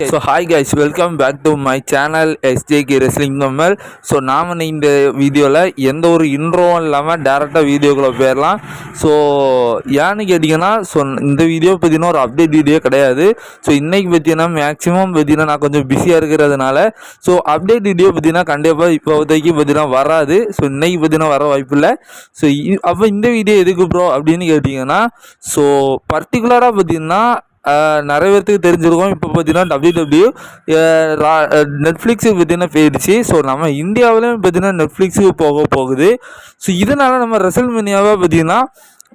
So hi guys welcome back to my channel SJK wrestling கம்மல் so நாம் இந்த வீடியோவில் எந்த ஒரு இன்ட்ரோவும் இல்லாமல் டேரெக்டாக வீடியோக்குள்ளே போயிடலாம் ஸோ ஏன்னு கேட்டிங்கன்னா ஸோ இந்த வீடியோ பார்த்தீங்கன்னா ஒரு அப்டேட் வீடியோ கிடையாது. ஸோ இன்றைக்கி பார்த்தீங்கன்னா மேக்ஸிமம் பார்த்தீங்கன்னா நான் கொஞ்சம் பிஸியாக இருக்கிறதுனால ஸோ அப்டேட் வீடியோ பார்த்தீங்கன்னா கண்டிப்பாக இப்போதைக்கு பார்த்தீங்கன்னா வராது. ஸோ இன்றைக்கி பார்த்தீங்கன்னா வர வாய்ப்பு இல்லை ஸோ அப்போ இந்த வீடியோ எதுக்கு ப்ரோ அப்படின்னு கேட்டிங்கன்னா ஸோ பர்டிகுலராக பார்த்தீங்கன்னா நிறைய பேர்த்துக்கு தெரிஞ்சிருக்கும். இப்போ பார்த்தீங்கன்னா டபிள்யூ டபிள்யூ நெட்ஃப்ளிக்ஸுக்கு பார்த்தீங்கன்னா போயிடுச்சு ஸோ நம்ம இந்தியாவிலையும் பார்த்தீங்கன்னா நெட்ஃப்ளிக்ஸுக்கு போக போகுது. ஸோ இதனால் நம்ம ரெசல்மேனியாவை பார்த்தீங்கன்னா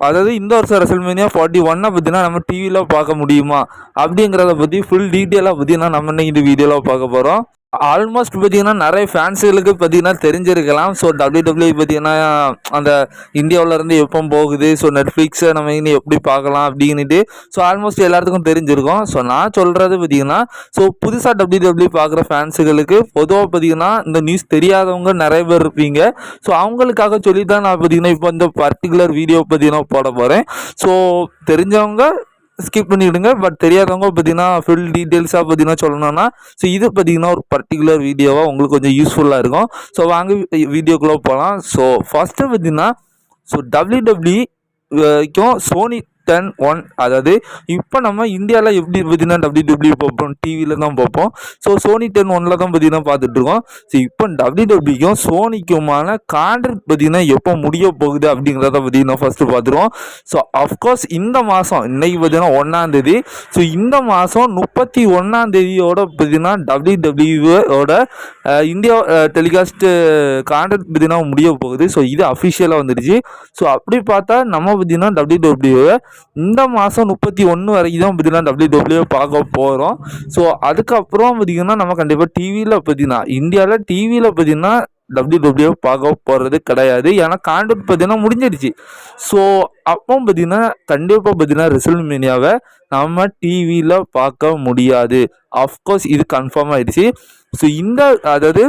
அதாவது இந்த வருஷம் ரெசல்மேனியா ஃபார்ட்டி ஒன்னை பார்த்தீங்கன்னா நம்ம டிவியில் பார்க்க முடியுமா? அப்படிங்கிறத பற்றி ஃபுல் டீட்டெயிலாக பார்த்தீங்கன்னா நம்ம இன்னைக்கு இந்த வீடியோவில் பார்க்க போகிறோம் ஆல்மோஸ்ட் பார்த்தீங்கன்னா நிறைய ஃபேன்ஸுகளுக்கு பார்த்தீங்கன்னா தெரிஞ்சிருக்கலாம். ஸோ டபிள்யூ டபிள்யூ பார்த்தீங்கன்னா அந்த இந்தியாவிலேருந்து எப்போ போகுது. ஸோ நெட்ஃப்ளிக்ஸை நம்ம இனி எப்படி பார்க்கலாம் அப்படின்னுட்டு ஸோ ஆல்மோஸ்ட் எல்லாத்துக்கும் தெரிஞ்சிருக்கும். ஸோ நான் சொல்கிறது பார்த்தீங்கன்னா ஸோ புதுசாக டபிள்யூ டபிள்யூ பார்க்குற ஃபேன்ஸுகளுக்கு பொதுவாக பார்த்தீங்கன்னா இந்த நியூஸ் தெரியாதவங்க நிறைய பேர் இருப்பீங்க. ஸோ அவங்களுக்காக சொல்லி தான் நான் பார்த்தீங்கன்னா இப்போ இந்த பர்டிகுலர் வீடியோ பார்த்தீங்கன்னா போட போகிறேன் ஸோ தெரிஞ்சவங்க ஸ்கிப் பண்ணிவிடுங்க பட் தெரியாதவங்க பார்த்தீங்கன்னா ஃபுல் டீட்டெயில்ஸாக பார்த்தீங்கன்னா சொல்லணும்னா ஸோ இது பார்த்தீங்கன்னா ஒரு பர்டிகுலர் வீடியோவாக உங்களுக்கு கொஞ்சம் யூஸ்ஃபுல்லாக இருக்கும். ஸோ வாங்க வீடியோக்குள்ளே போகலாம் ஸோ ஃபஸ்ட்டு பார்த்தீங்கன்னா ஸோ டபிள்யூ டபிள்யூக்கும் சோனி டென் ஒன் அதாவது இப்போ நம்ம இந்தியாவில் எப்படி பார்த்தீங்கன்னா டபிள்யூ டபிள்யூ பார்ப்போம் டிவியில் தான் பார்ப்போம். ஸோ சோனி டென் ஒனில் தான் பார்த்தீங்கன்னா பார்த்துட்ருக்கோம் ஸோ இப்போ டபிள்யூ டபிள்யூக்கும் சோனிக்குமான கான்ட்ராக்ட் பார்த்தீங்கன்னா எப்போ முடிய போகுது அப்படிங்கிறத பார்த்தீங்கன்னா ஃபஸ்ட்டு பார்த்துருவோம். ஸோ அஃப்கோர்ஸ் இந்த மாதம் இன்றைக்கி பார்த்தீங்கன்னா ஒன்றாந்தேதி ஸோ இந்த மாதம் முப்பத்தி ஒன்றாந்தேதியோட பார்த்தீங்கன்னா டபிள்யூ டபிள்யூவோட இந்தியா டெலிகாஸ்ட்டு கான்ட்ராக்ட் பார்த்தீங்கன்னா முடிய போகுது. ஸோ இது அஃபிஷியலாக வந்துடுச்சு ஸோ அப்படி பார்த்தா நம்ம பார்த்தீங்கன்னா டபிள்யூ டபிள்யூவை இந்த மாதம் முப்பத்தி ஒன்று வரைக்கும் தான் பார்த்தீங்கன்னா டபிள்யூ டபிள்யூ பார்க்க போகிறோம் ஸோ அதுக்கப்புறம் பார்த்திங்கன்னா நம்ம கண்டிப்பாக டிவியில் பார்த்தீங்கன்னா இந்தியாவில் டிவியில் பார்த்தீங்கன்னா டபிள்யூ டபிள்யூ பார்க்க போகிறது கிடையாது. ஏன்னா கான்ட்ராக்ட் பார்த்தீங்கன்னா முடிஞ்சிடுச்சு ஸோ அப்போ பார்த்தீங்கன்னா கண்டிப்பாக பார்த்தீங்கன்னா மீனியாவை நம்ம டிவியில் பார்க்க முடியாது. அஃப்கோர்ஸ் இது கன்ஃபார்ம் ஆயிடுச்சு. ஸோ இந்த அதாவது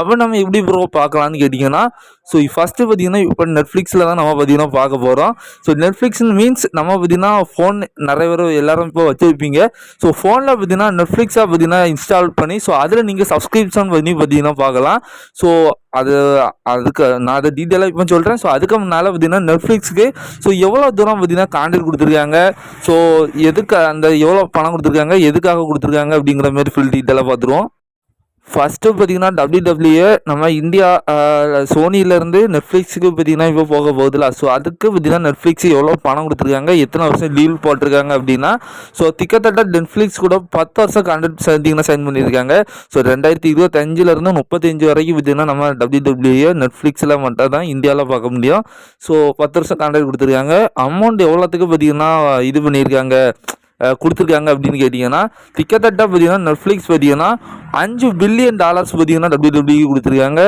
அவன் நம்ம எப்படி ப்ரோ பார்க்கலான்னு கேட்டிங்கன்னா ஸோ ஃபஸ்ட்டு பார்த்தீங்கன்னா இப்போ நெட்ஃப்ளிக்ஸில் தான் நம்ம பார்த்தீங்கன்னா பார்க்க போகிறோம் ஸோ நெட்ஃப்ளிக்ஸ் மீன்ஸ் நம்ம பார்த்தீங்கன்னா ஃபோன் நிறைய பேர் எல்லாரும் இப்போ வச்சுருப்பீங்க. ஸோ ஃபோனில் பார்த்தீங்கன்னா நெட்ஃப்ளிக்ஸாக பார்த்தீங்கன்னா இன்ஸ்டால் பண்ணி ஸோ அதில் நீங்கள் சப்ஸ்கிரிப்ஷன் பண்ணி பார்த்தீங்கன்னா பார்க்கலாம். ஸோ அது அதுக்கு நான் அதை டீட்டெயிலாக இப்போ சொல்கிறேன் ஸோ அதுக்கு முன்னால் பார்த்தீங்கன்னா நெட்ஃப்ளிக்ஸ்க்கு ஸோ எவ்வளோ தூரம் பார்த்தீங்கன்னா கான்ட்ராக்ட் கொடுத்துருக்காங்க? ஸோ எதுக்கு அந்த எவ்வளோ பணம் கொடுத்துருக்காங்க? எதுக்காக கொடுத்துருக்காங்க? அப்படிங்கிற மாதிரி ஃபுல் டீட்டெயிலாக பார்த்துருவோம். ஃபஸ்ட்டு பார்த்தீங்கன்னா டபிள்யூ நம்ம இந்தியா சோனிலேருந்து நெட்ஃப்ளிக்ஸுக்கு பார்த்தீங்கன்னா இப்போ போக போகுதுல ஸோ அதுக்கு பார்த்தீங்கன்னா நெட்ஃப்ளிக்ஸ் எவ்வளோ பணம் கொடுத்துருக்காங்க எத்தனை வருஷம் லீவ் போட்டிருக்காங்க அப்படின்னா ஸோ திக்கத்தட்ட நெட்ஃப்ளிக்ஸ் கூட பத்து வருஷம் கான்ட்ராக்ட் பார்த்தீங்கன்னா சைன் பண்ணியிருக்காங்க. ஸோ ரெண்டாயிரத்தி இருபத்தஞ்சிலேருந்து முப்பத்தஞ்சு வரைக்கும் பார்த்தீங்கன்னா நம்ம டபிள்யூ டபிள்யூ நெட்ஃப்ளிக்ஸில் மட்டும் தான் இந்தியாவில் பார்க்க முடியும். ஸோ பத்து வருஷம் கான்ட்ராக்ட் கொடுத்துருக்காங்க. அமௌண்ட் எவ்வளோத்துக்கு பார்த்தீங்கன்னா இது பண்ணியிருக்காங்க? கொடுத்துருக்காங்க அப்படின்னு கேட்டிங்கன்னா திக்கத்தட்ட பார்த்தீங்கன்னா நெட்ஃப்ளிக்ஸ் பார்த்தீங்கன்னா அஞ்சு பில்லியன் டாலர்ஸ் பார்த்தீங்கன்னா டபிள்யூ டபிள்யூ கொடுத்துருக்காங்க.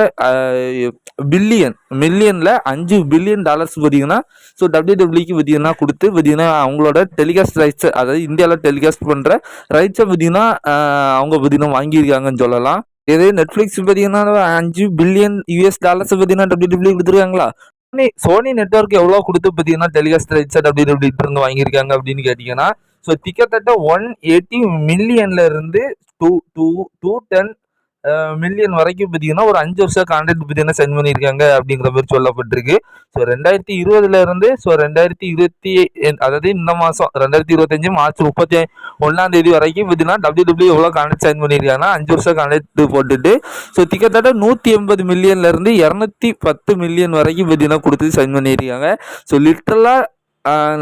பில்லியன் மில்லியனில் அஞ்சு பில்லியன் டாலர்ஸ் பார்த்தீங்கன்னா ஸோ டபிள்யூ டபிள்யூக்கு பார்த்தீங்கன்னா கொடுத்து பார்த்தீங்கன்னா அவங்களோட டெலிகாஸ்ட் ரைட்ஸ் அதாவது இந்தியாவில் டெலிகாஸ்ட் பண்ணுற ரைட்ஸை பார்த்தீங்கன்னா அவங்க பார்த்தீங்கன்னா வாங்கியிருக்காங்கன்னு சொல்லலாம். இதே நெட்ஃப்ளிக்ஸ் பார்த்தீங்கன்னா அஞ்சு பில்லியன் யூஎஸ் டாலர்ஸ் பார்த்தீங்கன்னா டபிள்யூ டபிள்யூ கொடுத்துருக்காங்களா? சோனி சோனி நெட்வொர்க் எவ்வளோ கொடுத்து பார்த்தீங்கன்னா டெலிகாஸ்ட் ரைட்ஸை டபிள்யூ டபிள்யூ இருந்து வாங்கியிருக்காங்க அப்படின்னு கேட்டிங்கன்னா ஸோ கிட்டத்தட்ட ஒன் எயிட்டி மில்லியன்ல இருந்து two two two ten million வரைக்கும் பார்த்தீங்கன்னா ஒரு அஞ்சு வருஷம் கான்ட்ராக்ட் பார்த்தீங்கன்னா சென்ட் பண்ணியிருக்காங்க அப்படிங்கிற மாதிரி சொல்லப்பட்டிருக்கு. ஸோ ரெண்டாயிரத்தி இருபதுல இருந்து ஸோ ரெண்டாயிரத்தி இருபத்தி அதாவது இந்த மாதம் ரெண்டாயிரத்தி இருபத்தஞ்சு மார்ச் முப்பத்தி ஒன்றாம் தேதி வரைக்கும் பார்த்தீங்கன்னா டபிள்யூ டபிள்யூ எவ்வளோ கான்ட்ராக்ட் சைன் பண்ணியிருக்காங்கன்னா அஞ்சு வருஷம் கான்ட்ராக்ட் போட்டுட்டு ஸோ கிட்டத்தட்ட நூற்றி எண்பது மில்லியன்ல இருந்து இரநூத்தி பத்து மில்லியன் வரைக்கும் பார்த்தீங்கன்னா கொடுத்து சைன் பண்ணியிருக்காங்க ஸோ லிட்டரலாக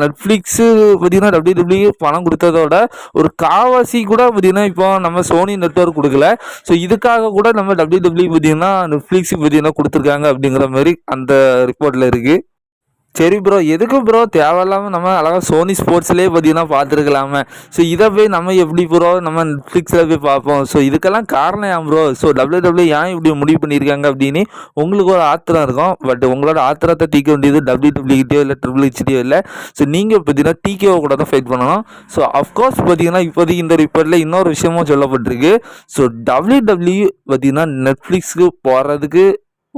நெட்ஃப்ளிக்ஸு பார்த்தீங்கன்னா டபிள்யூ டபிள்யூ பணம் கொடுத்ததோட ஒரு காவாசி கூட பார்த்தீங்கன்னா இப்போ நம்ம சோனி நெட்வொர்க் கொடுக்கல. ஸோ இதுக்காக கூட நம்ம டபிள்யூ டபிள்யூ பார்த்தீங்கன்னா நெட்ஃப்ளிக்ஸுக்கு பார்த்தீங்கன்னா கொடுத்துருக்காங்க அப்படிங்கிற மாதிரி அந்த ரிப்போர்ட்டில் இருக்குது சரி ப்ரோ எதுக்கு ப்ரோ தேவையில்லாமல் நம்ம அழகாக சோனி ஸ்போர்ட்ஸ்லேயே பார்த்தீங்கன்னா பார்த்துருக்கலாமே ஸோ இதை போய் நம்ம எப்படி ப்ரோ நம்ம நெட்ஃப்ளிக்ஸில் போய் பார்ப்போம். ஸோ இதுக்கெல்லாம் காரணம் ஏன் ப்ரோ ஸோ டபிள்யூ டபிள்யூ ஏன் இப்படி முடிவு பண்ணியிருக்காங்க அப்படின்னு உங்களுக்கு ஒரு ஆத்திரம் இருக்கும். பட் உங்களோட ஆத்திரத்தை தீக்க வேண்டியது டபிள்யூ டபிள்யூகிட்டயோ இல்லை ட்ரிபிள் ஹெச்டியோ இல்லை. ஸோ நீங்கள் பார்த்தீங்கன்னா டிகேஓ கூட தான் ஃபைட் பண்ணணும். ஸோ அஃப்கோர்ஸ் பார்த்தீங்கன்னா இப்போதைக்கு இந்த ரிப்போர்ட்டில் இன்னொரு விஷயமும் சொல்லப்பட்டிருக்கு. ஸோ டபிள்யூ டபிள்யூ பார்த்தீங்கன்னா நெட்ஃப்ளிக்ஸ்க்கு போகிறதுக்கு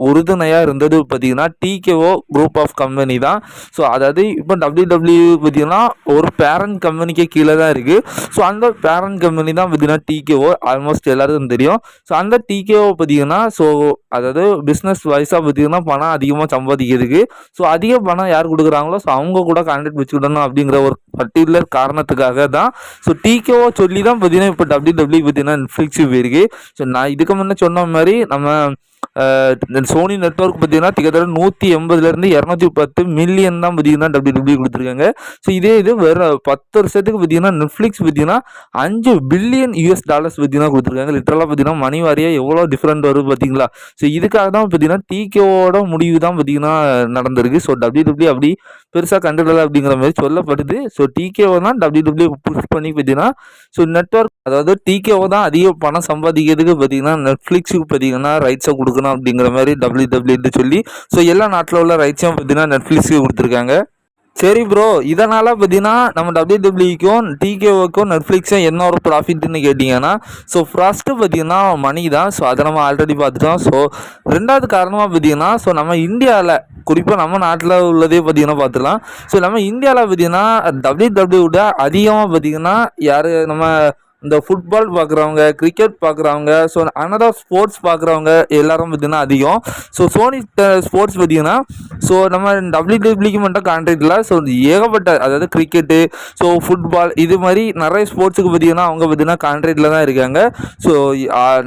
உறுதுணையாக இருந்தது பார்த்தீங்கன்னா டிகேஓ குரூப் ஆஃப் கம்பெனி தான். ஸோ அதாவது இப்போ டபிள்யூ டபிள்யூ பார்த்தீங்கன்னா ஒரு பேரண்ட் கம்பெனிக்கே கீழே தான் இருக்குது ஸோ அந்த பேரண்ட் கம்பெனி தான் பார்த்தீங்கன்னா டிகேஓ ஆல்மோஸ்ட் எல்லாருக்கும் தெரியும். ஸோ அந்த டிகேஓ பார்த்தீங்கன்னா ஸோ அதாவது பிஸ்னஸ் வைஸாக பார்த்தீங்கன்னா பணம் அதிகமாக சம்பாதிக்கிறதுக்கு. ஸோ அதிக பணம் யார் கொடுக்குறாங்களோ ஸோ அவங்க கூட கான்டாக்ட் வச்சுக்கிடணும் அப்படிங்கிற ஒரு பர்டிகுலர் காரணத்துக்காக தான். ஸோ டிகேஓ சொல்லி தான் பார்த்தீங்கன்னா இப்போ டபிள்யூ டபிள்யூ பார்த்தீங்கன்னா நெட்ஃப்ளிக்ஸ் போயிருக்கு. ஸோ நான் இதுக்கு முன்னே சொன்ன மாதிரி நம்ம இந்த சோனி நெட்வொர்க் பார்த்தீங்கன்னா கிட்டத்தட்ட நூற்றி எண்பதுலேருந்து இரநூத்தி பத்து மில்லியன் தான் பார்த்தீங்கன்னா டபிள்யூ டபிள்யூ கொடுத்துருக்காங்க. ஸோ இதே இது வேறு பத்து வருஷத்துக்கு பார்த்தீங்கன்னா நெட்ஃப்ளிக்ஸ் பார்த்தீங்கன்னா அஞ்சு பில்லியன் யூஎஸ் டாலர்ஸ் பார்த்தீங்கன்னா கொடுத்துருக்காங்க. லிட்டரலாக பார்த்தீங்கன்னா மணி வாரியாக எவ்வளோ டிஃப்ரெண்ட் வருது பார்த்தீங்களா? ஸோ இதுக்காக தான் பார்த்தீங்கன்னா டிகேவோட முடிவு தான் பார்த்தீங்கன்னா நடந்திருக்கு. ஸோ டபிள்யூ டபிள்யூ அப்படி பெருசாக கண்டுடல அப்படிங்கிற மாதிரி சொல்லப்படுது. ஸோ டிகேஓ தான் டபிள்யூ டபிள்யூ புஷ் பண்ணி பார்த்தீங்கன்னா ஸோ நெட்வொர்க் அதாவது டிகேஓ தான் அதிக பணம் சம்பாதிக்கிறதுக்கு பார்த்தீங்கன்னா நெட்ஃப்ளிக்ஸுக்கு பார்த்தீங்கன்னா ரைட்ஸை கொடுக்கணும் அப்படிங்கிற மாதிரி டபிள்யூ டபிள்யூ சொல்லி ஸோ எல்லா நாட்டில் உள்ள ரைட்ஸையும் பார்த்தீங்கன்னா நெட்ஃப்ளிக்ஸுக்கு கொடுத்துருக்காங்க. சரி ப்ரோ இதனால் பார்த்தீங்கன்னா நம்ம டபிள்யூ டபிள்யூக்கும் டிகேஓக்கும் நெட்ஃப்ளிக்ஸும் என்ன ஒரு ப்ராஃபிட்னு கேட்டிங்கன்னா ஸோ ஃபஸ்ட்டு பார்த்தீங்கன்னா மணி தான் ஸோ அதை நம்ம ஆல்ரெடி பார்த்துட்டோம். ஸோ ரெண்டாவது காரணமாக பார்த்தீங்கன்னா ஸோ நம்ம இந்தியாவில் குறிப்பாக நம்ம நாட்டில் உள்ளதே பார்த்தீங்கன்னா பார்த்துக்கலாம் ஸோ நம்ம இந்தியாவில் பார்த்தீங்கன்னா டபிள்யூ டபிள்யூட அதிகமாக பார்த்தீங்கன்னா யார் நம்ம இந்த ஃபுட்பால் பார்க்குறவங்க கிரிக்கெட் பார்க்குறவங்க ஸோ அனதர் ஸ்போர்ட்ஸ் பார்க்குறவங்க எல்லாரும் பார்த்திங்கன்னா அதிகம். ஸோ சோனி ஸ்போர்ட்ஸ் பார்த்தீங்கன்னா ஸோ நம்ம டபிள்யூ டபிள்யூக்கு மட்டும் கான்ட்ராக்ட் இல்லை. ஸோ ஏகப்பட்ட அதாவது கிரிக்கெட்டு ஸோ ஃபுட்பால் இது மாதிரி நிறைய ஸ்போர்ட்ஸுக்கு பார்த்தீங்கன்னா அவங்க பார்த்தீங்கன்னா கான்ட்ராக்டில் தான் இருக்காங்க. ஸோ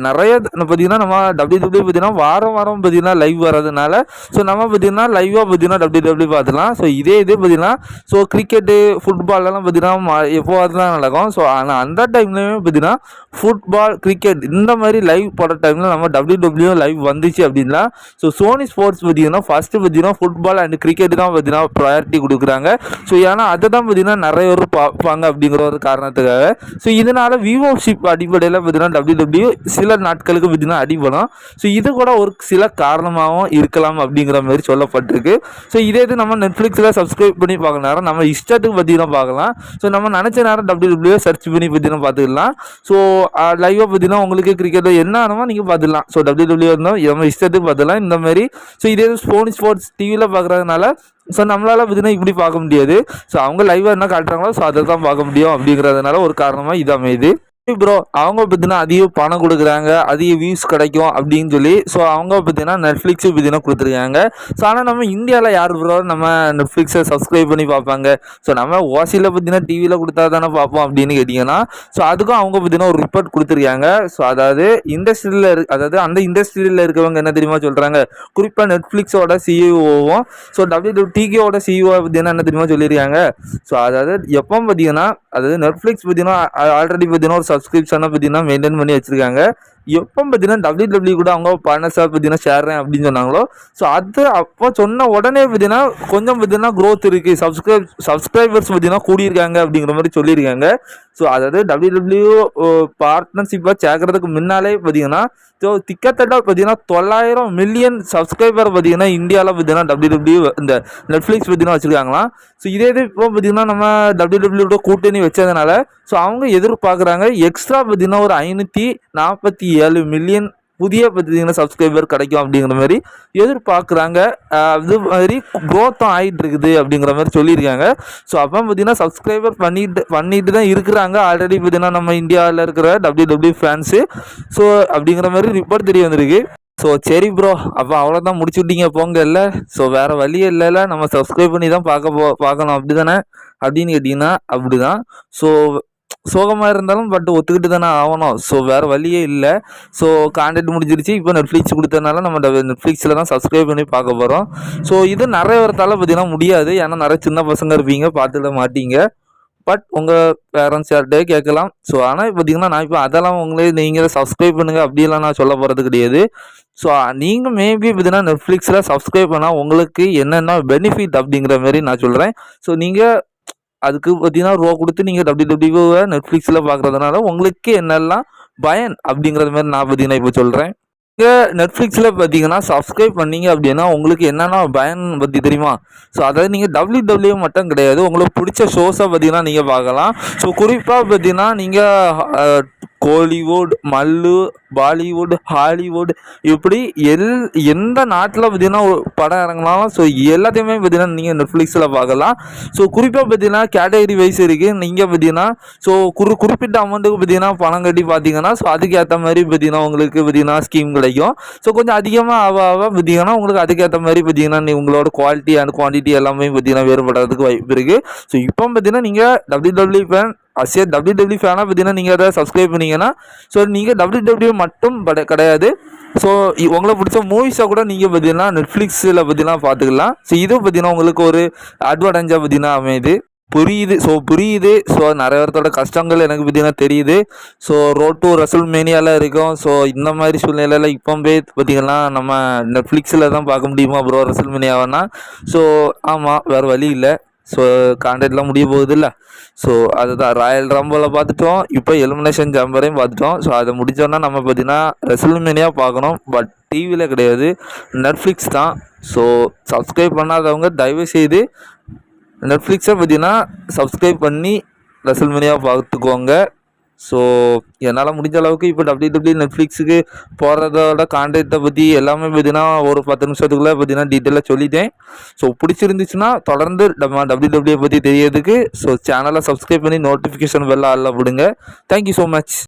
நிறைய பார்த்தீங்கன்னா நம்ம டபிள்யூ டபிள்யூ பார்த்தீங்கன்னா வாரம் வாரம் பார்த்தீங்கன்னா லைவ் வர்றதுனால ஸோ நம்ம பார்த்தீங்கன்னா லைவாக பார்த்தீங்கன்னா டபிள்யூ டபிள்யூ பார்த்துலாம் ஸோ இதே இது பார்த்தீங்கன்னா ஸோ கிரிக்கெட்டு ஃபுட்பால்லாம் பார்த்தீங்கன்னா மா- எப்போவாது தான் நடக்கும். ஸோ ஆனால் அந்த டைம்லேயுமே பார்த்தீங்கன்னா ஃபுட்பால் கிரிக்கெட் இந்த மாதிரி லைவ் போடுற டைமில் நம்ம டபிள்யூ டபிள்யூ லைவ் வந்துச்சு அப்படின்னா ஸோ சோனி ஸ்போர்ட்ஸ் பார்த்தீங்கன்னா ஃபஸ்ட்டு பார்த்தீங்கன்னா ஃபுட்பால் அண்ட் கிரிக்கெட் தான் பார்த்தீங்கன்னா ப்ரையாரிட்டி கொடுக்குறாங்க. ஸோ ஏன்னா அதை தான் பார்த்தீங்கன்னா நிறைய பேர் பார்ப்பாங்க அப்படிங்கிற ஒரு காரணத்துக்காக. ஸோ இதனால் விவோஷிப் அடிப்படையில் பார்த்தீங்கன்னா டபிள்யூ டபிள்யூ சில நாட்களுக்கு பார்த்தீங்கன்னா அடிபடும் ஸோ இது கூட ஒரு சில காரணமாகவும் இருக்கலாம் அப்படிங்கிற மாதிரி சொல்லப்பட்டிருக்கு. ஸோ இதே இது நம்ம நெட்ஃப்ளிக்ஸில் சப்ஸ்கிரைப் பண்ணி பார்க்கணும் நம்ம இஷ்டத்துக்கு பார்த்தீங்கன்னா பார்க்கலாம். ஸோ நம்ம நினச்ச நேரம் டபிள்யூ டபிள்யூ சர்ச் பண்ணி பார்த்தீங்கன்னா பார்த்துக்கலாம். ஸோ லைவாக பார்த்தீங்கன்னா உங்களுக்கு கிரிக்கெட்டில் என்ன ஆனமோ நீங்கள் பார்த்துடலாம். ஸோ டபிள்யூ டபிள்யூ இருந்தால் நம்ம இஷ்டத்துக்கு பார்த்துக்கலாம் இந்த மாதிரி ஸோ இதே ஸ்போன் ஸ்போர்ட்ஸ் டிவியில் பார்க்குறதுனால ஸோ நம்மளால் பார்த்தீங்கன்னா இப்படி பார்க்க முடியாது. ஸோ அவங்க லைவாக என்ன காட்டுறாங்களோ ஸோ அதை தான் பார்க்க முடியும் அப்படிங்கிறதுனால ஒரு காரணமாக இது அமையுது. ப்ரோ அவங்க பார்த்தீங்கன்னா அதிக பணம் கொடுக்குறாங்க. அதிக வியூஸ் கிடைக்கும் அப்படின்னு சொல்லி ஸோ அவங்க பார்த்தீங்கன்னா நெட்ஃப்ளிக்ஸு பார்த்தீங்கன்னா கொடுத்துருக்காங்க. ஸோ ஆனால் நம்ம இந்தியாவில் யார் ப்ரோ நம்ம நெட்ஃப்ளிக்ஸை சப்ஸ்கிரைப் பண்ணி பார்ப்பாங்க. ஸோ நம்ம ஓசியில் பார்த்தீங்கன்னா டிவியில் கொடுத்தா தானே பார்ப்போம் அப்படின்னு கேட்டிங்கன்னா ஸோ அதுக்கும் அவங்க பார்த்தீங்கன்னா ஒரு ரிப்போர்ட் கொடுத்துருக்காங்க. ஸோ அதாவது இண்டஸ்ட்ரியில் இரு அதாவது அந்த இண்டஸ்ட்ரியில் இருக்கவங்க என்ன தெரியுமா சொல்கிறாங்க குறிப்பாக நெட்ஃப்ளிக்ஸோட சிஇஓவும் ஸோ டபிள்யூ டிகேவோட சிஇஓ பார்த்தீங்கன்னா என்ன தெரியுமா சொல்லியிருக்காங்க? ஸோ அதாவது எப்போ பார்த்தீங்கன்னா அதாவது நெட்ஃப்ளிக்ஸ் பார்த்தீங்கன்னா ஆல்ரெடி பார்த்தீங்கன்னா ஒரு சப்ஸ்கிரிப்ஷனை பார்த்தீங்கன்னா மெயின்டைன் பண்ணி வச்சுருக்காங்க. எப்போ பார்த்தீங்கன்னா டபிள்யூ டபிள்யூ கூட அவங்க பார்ட்னர்ஸாக பார்த்தீங்கன்னா சேர்றேன் அப்படின்னு சொன்னாங்களோ ஸோ அது அப்போ சொன்ன உடனே பார்த்தீங்கன்னா கொஞ்சம் பார்த்தீங்கன்னா க்ரோத் இருக்குது சப்ஸ்கிரைப் சப்ஸ்கிரைபர்ஸ் பார்த்தீங்கன்னா கூடியிருக்காங்க அப்படிங்கிற மாதிரி சொல்லியிருக்காங்க. ஸோ அதாவது டபிள்யூ டபிள்யூ பார்ட்னர்ஷிப்பாக சேர்க்கறதுக்கு முன்னாலே பார்த்தீங்கன்னா ஸோ திக்கத்தட்ட பார்த்தீங்கன்னா தொள்ளாயிரம் மில்லியன் சப்ஸ்கிரைபர் பார்த்தீங்கன்னா இந்தியாவில் பார்த்தீங்கன்னா டபிள்யூ டபிள்யூ இந்த நெட்ஃப்ளிக்ஸ் பார்த்தீங்கன்னா வச்சுருக்காங்களாம். ஸோ இதே இது இப்போ பார்த்தீங்கன்னா நம்ம டபிள்யூ டபிள்யூட கூட்டணி வச்சதுனால ஸோ அவங்க எதிர்பார்க்குறாங்க எக்ஸ்ட்ரா பார்த்தீங்கன்னா ஒரு ஐநூற்றி நாற்பத்தி ஏழு மில்லியன் புதிய பார்த்தீங்கன்னா சப்ஸ்கிரைபர் கிடைக்கும் அப்படிங்கிற மாதிரி எதிர்பார்க்குறாங்க. அது மாதிரி க்ரோத்தும் ஆகிட்டு இருக்குது அப்படிங்கிற மாதிரி சொல்லியிருக்காங்க. ஸோ அப்போ பார்த்தீங்கன்னா சப்ஸ்கிரைபர் பண்ணிட்டு பண்ணிட்டு தான் இருக்கிறாங்க. ஆல்ரெடி பார்த்தீங்கன்னா நம்ம இந்தியாவில் இருக்கிற டபிள்யூ டபிள்யூ ஃபேன்ஸு ஸோ அப்படிங்கிற மாதிரி ரிப்போர்ட் தெரிய வந்திருக்கு. ஸோ சரி ப்ரோ அப்போ அவ்வளோதான் முடிச்சு விட்டீங்க. போங்க இல்லை. ஸோ வேறு வழியே இல்லைல்ல. நம்ம சப்ஸ்கிரைப் பண்ணி தான் பார்க்க போ பார்க்கணும். அப்படி தானே அப்படின்னு கேட்டிங்கன்னா அப்படி தான் ஸோ சோகமாக இருந்தாலும் பட் ஒத்துக்கிட்டு தானே ஆகணும். ஸோ வேறு வழியே இல்லை. ஸோ கான்டெக்ட் முடிஞ்சிருச்சு. இப்போ நெட்ஃப்ளிக்ஸ் கொடுத்ததுனால நம்ம நெட்ஃப்ளிக்ஸில் தான் சப்ஸ்கிரைப் பண்ணி பார்க்க போகிறோம் ஸோ இது நிறைய வரத்தால் பார்த்தீங்கன்னா முடியாது. ஏன்னா நிறைய சின்ன பசங்க இருப்பீங்க பார்த்துட மாட்டீங்க. பட் உங்கள் பேரண்ட்ஸ் யார்கிட்டயே கேட்கலாம். ஸோ ஆனால் பார்த்தீங்கன்னா நான் இப்போ அதெல்லாம் உங்களே நீங்கள் சப்ஸ்கிரைப் பண்ணுங்கள் அப்படிலாம் நான் சொல்ல போகிறது கிடையாது. ஸோ நீங்கள் மேபி பார்த்தீங்கன்னா நெட்ஃப்ளிக்ஸில் சப்ஸ்கிரைப் பண்ணால் உங்களுக்கு என்னென்ன பெனிஃபிட் அப்படிங்கிற மாதிரி நான் சொல்கிறேன் ஸோ நீங்கள் அதுக்கு பார்த்தீங்கன்னா ரூபா கொடுத்து நீங்கள் டபிள்யூ டபிள்யூவை நெட்ஃப்ளிக்ஸில் பார்க்குறதுனால உங்களுக்கு என்னெல்லாம் பயன் அப்படிங்கிறது மாதிரி நான் பார்த்தீங்கன்னா இப்போ சொல்கிறேன் நீங்கள் நெட்ஃப்ளிக்ஸில் பார்த்தீங்கன்னா சப்ஸ்கிரைப் பண்ணீங்க அப்படின்னா உங்களுக்கு என்னென்ன பயன் பற்றி தெரியுமா? ஸோ அதாவது நீங்கள் டபிள்யூ டபிள்யூ மட்டும் கிடையாது. உங்களுக்கு பிடிச்ச ஷோஸை பார்த்தீங்கன்னா நீங்கள் பார்க்கலாம். ஸோ குறிப்பாக பார்த்தீங்கன்னா நீங்கள் கோலிவுட் மல்லு பாலிவுட் ஹாலிவுட் இப்படி எல் எந்த நாட்டில் பார்த்தீங்கன்னா ஒரு படம் இறங்கினாலும் ஸோ எல்லாத்தையுமே பார்த்தீங்கன்னா நீங்கள் நெட்ஃப்ளிக்ஸில் பார்க்கலாம். ஸோ குறிப்பாக பார்த்தீங்கன்னா கேட்டகரி வைஸ் இருக்குது நீங்கள் பார்த்தீங்கன்னா ஸோ குறி குறிப்பிட்ட அமௌண்ட்டுக்கு பார்த்தீங்கன்னா பணம் கட்டி பார்த்தீங்கன்னா ஸோ அதுக்கேற்ற மாதிரி பார்த்தீங்கன்னா உங்களுக்கு பார்த்தீங்கன்னா ஸ்கீம் கிடைக்கும். ஸோ கொஞ்சம் அதிகமாக ஆக ஆக பார்த்தீங்கன்னா உங்களுக்கு அதுக்கேற்ற மாதிரி பார்த்தீங்கன்னா நீ உங்களோட குவாலிட்டி அண்ட் குவான்டிட்டி எல்லாமே பார்த்தீங்கன்னா வேறுபடுறதுக்கு வாய்ப்பு இருக்குது ஸோ இப்போ பார்த்தீங்கன்னா நீங்கள் டபிள்யூ டபிள்யூ ஃபேன் அசியா டபிள்யூ டபிள்யூ ஃபேனாக பார்த்தீங்கன்னா நீங்கள் அதை சப்ஸ்கிரைப் பண்ணீங்கன்னா ஸோ நீங்கள் டபிள்யூ டபிள்யூ மட்டும் பட- கிடையாது. ஸோ உங்களை பிடிச்ச மூவிஸாக கூட நீங்கள் பார்த்தீங்கன்னா நெட்ஃப்ளிக்ஸில் பார்த்தீங்கன்னா பார்த்துக்கலாம் ஸோ இது பார்த்தீங்கன்னா உங்களுக்கு ஒரு அட்வான்டேஜாக பார்த்தீங்கன்னா அமையுது. புரியுது ஸோ புரியுது. ஸோ நிறைய பேர்த்தோட கஷ்டங்கள் எனக்கு பார்த்தீங்கன்னா தெரியுது. ஸோ ரோட் டு ரசல் மேனியாலாம் இருக்கும். ஸோ இந்த மாதிரி சூழ்நிலையில் இப்போ போய் பார்த்தீங்கன்னா நம்ம நெட்ஃப்ளிக்ஸில் தான் பார்க்க முடியுமா ப்ரோ ரசல் மேனியாவன்னா ஸோ ஆமாம் வேறு வழி இல்லை. ஸோ கான்டாக்ட்லாம் முடிய போகுது இல்லை ஸோ அதுதான். ராயல் ரம்பில் பார்த்துட்டோம். இப்போ எலிமினேஷன் ஜம்பரையும் பார்த்துட்டோம். ஸோ அதை முடித்தோன்னா நம்ம பார்த்தீங்கன்னா ரெசல்மேனியாக பார்க்கணும். பட் டிவியில் கிடையாது. நெட்ஃப்ளிக்ஸ் தான். ஸோ சப்ஸ்கிரைப் பண்ணாதவங்க தயவு செய்து நெட்ஃப்ளிக்ஸை பார்த்தீங்கன்னா சப்ஸ்கிரைப் பண்ணி ரெசல்மேனியாக பார்த்துக்கோங்க. ஸோ என்னால் முடிஞ்ச அளவுக்கு இப்போ டபிள்யூ டபிள்யூ நெட்ஃப்ளிக்ஸுக்கு போகிறதோட கான்டாக்டை பற்றி எல்லாமே பார்த்தீங்கன்னா ஒரு பத்து நிமிஷத்துக்குள்ளே பார்த்தீங்கன்னா டீட்டெயிலாக சொல்லிட்டேன். ஸோ பிடிச்சிருந்துச்சுன்னா தொடர்ந்து நம்ம டபிள்யூ டபிள்யூ பற்றி தெரியறதுக்கு ஸோ சேனலை சப்ஸ்கிரைப் பண்ணி நோட்டிஃபிகேஷன் பெல்லாம் அல்ல விடுங்க. Thank you so much